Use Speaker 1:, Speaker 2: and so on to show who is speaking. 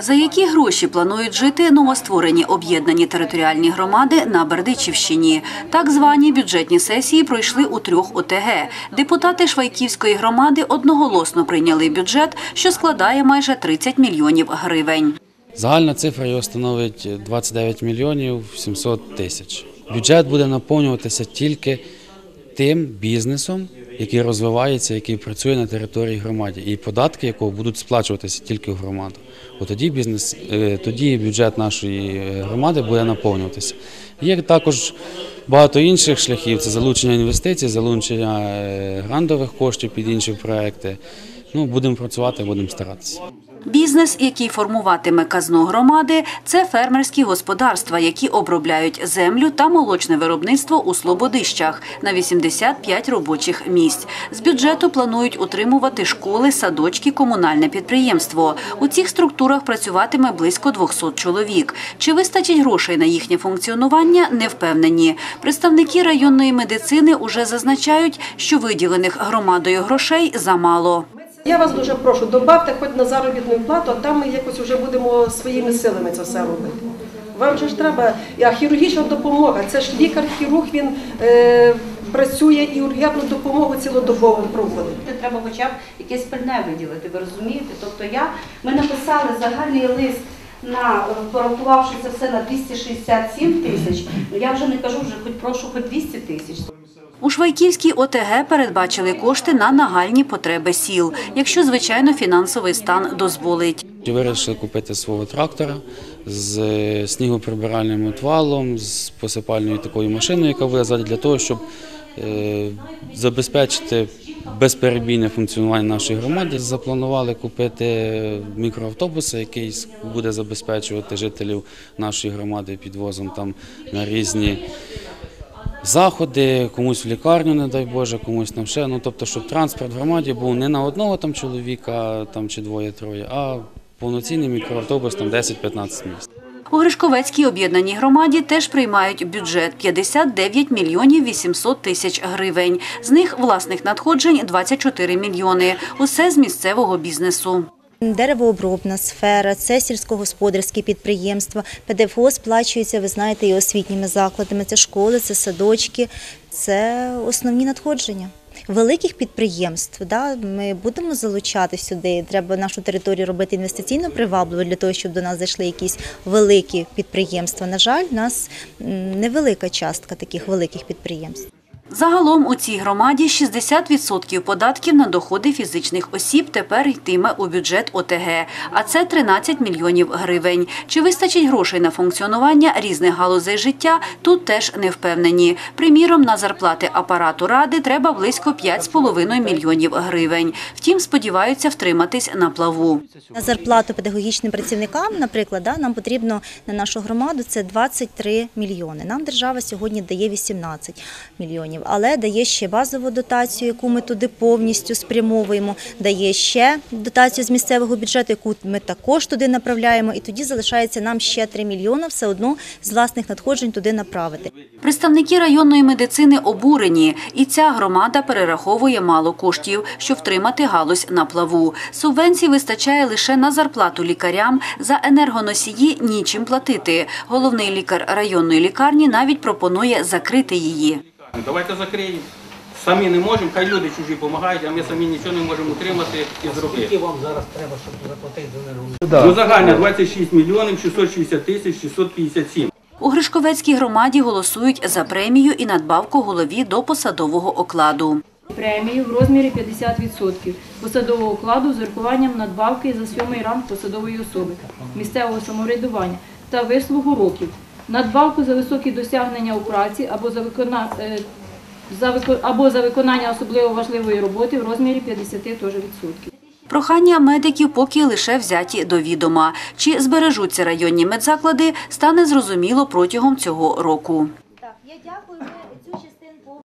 Speaker 1: За які гроші планують жити новостворені об'єднані територіальні громади на Бердичівщині? Так звані бюджетні сесії пройшли у трьох ОТГ. Депутати Швайківської громади одноголосно прийняли бюджет, що складає майже 30 мільйонів гривень.
Speaker 2: Загальна цифра його становить 29 мільйонів 700 тисяч. Бюджет буде наповнюватися тільки тим бізнесом, який розвивається, який працює на території громади, і податки, якого будуть сплачуватися тільки в громаду. От тоді бізнес, е, тоді бюджет нашої е, громади буде наповнюватися. Є також багато інших шляхів: це залучення інвестицій, залучення грандових грантових коштів під інші проекти. Ну, будемо працювати, будемо старатися.
Speaker 1: Бізнес, який формуватиме казну громади, це фермерські господарства, які обробляють землю та молочне виробництво у Слободищах на 85 робочих місць. З бюджету планують утримувати школи, садочки, комунальне підприємство. У цих структурах працюватиме близько 200 чоловік. Чи вистачить грошей на їхнє функціонування, не впевнені. Представники районної медицини уже зазначають, що виділених громадою грошей замало.
Speaker 3: Я вас дуже прошу, добавте хоч на заробітну плату, а там ми якось вже будемо своїми силами це все робити. Вам же ж треба, а хірургічна допомога, це ж лікар-хірург, він е, працює і ургентну допомогу цілодобово проводить.
Speaker 4: Треба хоча б якесь пальне виділити, ви розумієте? Тобто я, ми написали загальний лист, на, порахувавши це все на 267 тисяч, ну я вже не кажу, вже хоч прошу хоч 200 тисяч.
Speaker 1: У Швайківській ОТГ передбачили кошти на нагальні потреби сіл, якщо, звичайно, фінансовий стан дозволить.
Speaker 2: Вирішили купити свого трактора з снігоприбиральним отвалом, з посипальною такою машиною, яка буде для того, щоб е, забезпечити безперебійне функціонування нашої громади. Запланували купити мікроавтобуса, який буде забезпечувати жителів нашої громади підвозом там на різні заходи, комусь в лікарню, не дай Боже, комусь там ще. Ну тобто, щоб транспорт в громаді був не на одного там чоловіка, там чи двоє-троє, а повноцінний мікроавтобус там 10-15 місць.
Speaker 1: У Гришковецькій об'єднаній громаді теж приймають бюджет 59 мільйонів 800 тисяч гривень. З них власних надходжень 24 мільйони. Усе з місцевого бізнесу.
Speaker 5: Деревообробна сфера, це сільськогосподарські підприємства. ПДФО сплачується, ви знаєте, і освітніми закладами. Це школи, це садочки, це основні надходження. Великих підприємств да, ми будемо залучати сюди. Треба нашу територію робити інвестиційно привабливо для того, щоб до нас зайшли якісь великі підприємства. На жаль, у нас невелика частка таких великих підприємств.
Speaker 1: Загалом у цій громаді 60% податків на доходи фізичних осіб тепер йтиме у бюджет ОТГ, а це 13 мільйонів гривень. Чи вистачить грошей на функціонування різних галузей життя, тут теж не впевнені. Приміром, на зарплати апарату ради треба близько 5,5 мільйонів гривень. Втім, сподіваються втриматись на плаву.
Speaker 5: На зарплату педагогічним працівникам, наприклад, нам потрібно на нашу громаду це 23 мільйони. Нам держава сьогодні дає 18 мільйонів, але дає ще базову дотацію, яку ми туди повністю спрямовуємо. Дає ще дотацію з місцевого бюджету, яку ми також туди направляємо. І тоді залишається нам ще 3 мільйони все одно з власних надходжень туди направити.
Speaker 1: Представники районної медицини обурені, і ця громада перераховує мало коштів, щоб втримати галузь на плаву. Субвенцій вистачає лише на зарплату лікарям, за енергоносії нічим платити. Головний лікар районної лікарні навіть пропонує закрити її.
Speaker 6: Давайте закриємо. Самі не можемо, хай люди чужі допомагають, а ми самі нічого не можемо утримати і зробити.
Speaker 7: Скільки вам зараз треба, щоб заплатити за енергоносії?
Speaker 6: Ну, загальне 26 мільйонів 660 тисяч 657.
Speaker 1: У Гришковецькій громаді голосують за премію і надбавку голові до посадового окладу.
Speaker 8: премію в розмірі 50% посадового окладу з урахуванням надбавки за сьомий ранг посадової особи місцевого самоврядування та вислугу років, надбавку за високі досягнення у праці або за викона... е, або за виконання особливо важливої роботи в розмірі 50 теж відсотків.
Speaker 1: Прохання медиків поки лише взяті до відома. Чи збережуться районні медзаклади, стане зрозуміло протягом цього року.
Speaker 5: Так, я дякую.